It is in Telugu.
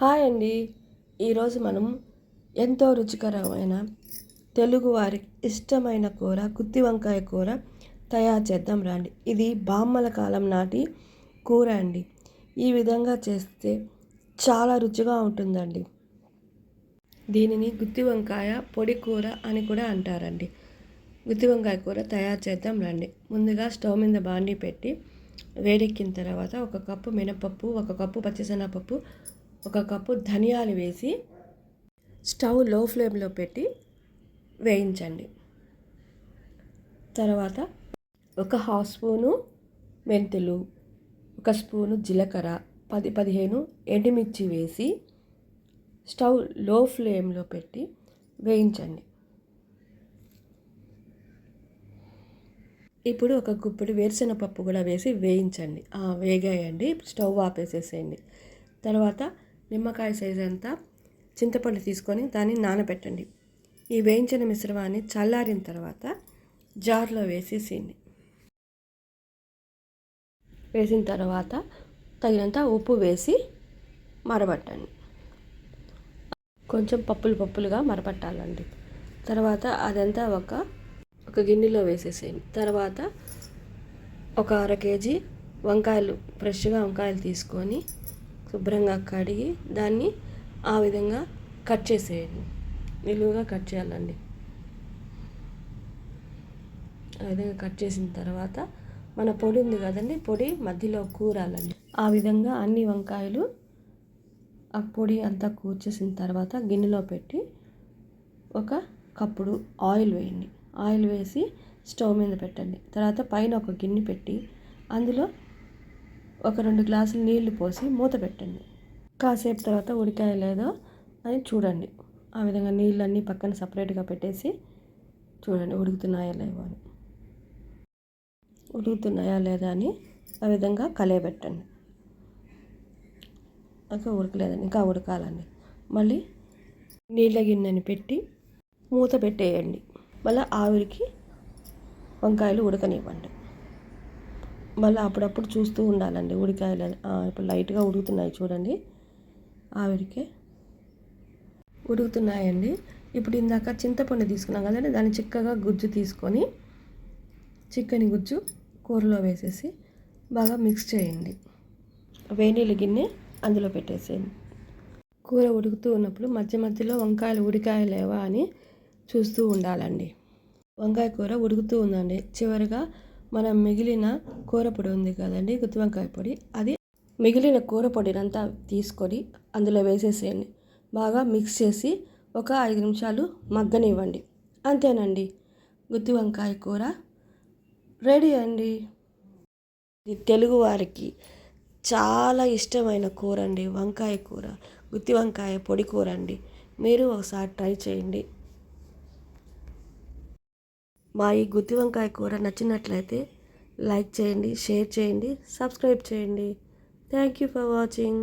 హాయ్ అండి. ఈరోజు మనం ఎంతో రుచికరమైన తెలుగువారి ఇష్టమైన కూర గుత్తి వంకాయ కూర తయారు చేద్దాం రండి. ఇది బామ్మల కాలం నాటి కూర అండి. ఈ విధంగా చేస్తే చాలా రుచిగా ఉంటుందండి. దీనిని గుత్తి వంకాయ పొడి కూర అని కూడా అంటారండి. గుత్తి వంకాయ కూర తయారు చేద్దాం రండి. ముందుగా స్టవ్ మీద బాండి పెట్టి వేడెక్కిన తర్వాత ఒక కప్పు మినపప్పు ఒక కప్పు పచ్చిశనగపప్పు ఒక కప్పు ధనియాలు వేసి స్టవ్లో ఫ్లేమ్లో పెట్టి వేయించండి. తర్వాత ఒక హాఫ్ స్పూను మెంతులు ఒక స్పూను జీలకర్ర పది పదిహేను ఎండుమిర్చి వేసి స్టవ్లో ఫ్లేమ్లో పెట్టి వేయించండి. ఇప్పుడు ఒక గుప్పిడి వేరుశనగపప్పు కూడా వేసి వేయించండి. వేగాయండి. స్టవ్ ఆపేసేసేయండి. తర్వాత నిమ్మకాయ సైజ్ అంతా చింతపండు తీసుకొని దాన్ని నానబెట్టండి. ఈ వేయించిన మిశ్రమాన్ని చల్లారిన తర్వాత జార్లో వేసేసేయండి వేసిన తర్వాత తగినంత ఉప్పు వేసి మరబట్టండి. కొంచెం పప్పులు పప్పులుగా మరపట్టాలండి తర్వాత అదంతా ఒక ఒక గిన్నెలో వేసేసేయండి. తర్వాత ఒక అర కేజీ వంకాయలు ఫ్రెష్గా వంకాయలు తీసుకొని శుభ్రంగా కడిగి దాన్ని ఆ విధంగా కట్ చేసేయండి. నిలువుగా కట్ చేయాలండి. ఆ విధంగా కట్ చేసిన తర్వాత మన పొడి ఉంది కదండి పొడి మధ్యలో కూరాలండి. ఆ విధంగా అన్ని వంకాయలు ఆ పొడి అంతా కూర్చేసిన తర్వాత గిన్నెలో పెట్టి ఒక కప్పుడు ఆయిల్ వేయండి. ఆయిల్ వేసి స్టవ్ మీద పెట్టండి. తర్వాత పైన ఒక గిన్నె పెట్టి అందులో ఒక రెండు గ్లాసులు నీళ్ళు పోసి మూత పెట్టండి. కాసేపు తర్వాత ఉడికాయ లేదో అని చూడండి. ఆ విధంగా నీళ్ళన్నీ పక్కన సపరేట్గా పెట్టేసి చూడండి ఉడుకుతున్నాయా లేవో అని. ఉడుకుతున్నాయా లేదా అని ఆ విధంగా కలయబెట్టండి. ఇంకా ఉడకలేదండి. ఇంకా ఉడకాలండి. మళ్ళీ నీళ్ళ గిన్నెని పెట్టి మూత పెట్టేయండి. మళ్ళీ ఆవిరికి వంకాయలు ఉడకనివ్వండి. మళ్ళీ అప్పుడప్పుడు చూస్తూ ఉండాలండి ఉడికాయలు ఇప్పుడు లైట్గా ఉడుకుతున్నాయి చూడండి. ఆవిరికే ఉడుకుతున్నాయండి. ఇప్పుడు ఇందాక చింతపండు తీసుకున్నాం కదండి దాన్ని చిక్కగా గుజ్జు తీసుకొని చికెన్ గుజ్జు కూరలో వేసేసి బాగా మిక్స్ చేయండి. వేనీళ్ళ గిన్నె అందులో పెట్టేసేయండి. కూర ఉడుకుతూ ఉన్నప్పుడు మధ్య మధ్యలో వంకాయలు ఉడికాయలేవా అని చూస్తూ ఉండాలండి. వంకాయ కూర ఉడుకుతూ ఉందండి. చివరిగా మనం మిగిలిన కూర పొడి ఉంది కదండి గుత్తి వంకాయ పొడి. అది మిగిలిన కూర పొడినంతా తీసుకొని అందులో వేసేసేయండి. బాగా మిక్స్ చేసి ఒక ఐదు నిమిషాలు మగ్గనివ్వండి. అంతేనండి. గుత్తి వంకాయ కూర రెడీ అండి. ఇది తెలుగు వారికి చాలా ఇష్టమైన కూర అండి. వంకాయ కూర గుత్తి వంకాయ పొడి కూర అండి. మీరు ఒకసారి ట్రై చేయండి. మా ఈ గుత్తి వంకాయ కూర నచ్చినట్లయితే లైక్ చేయండి షేర్ చేయండి సబ్స్క్రైబ్ చేయండి. Thank you for watching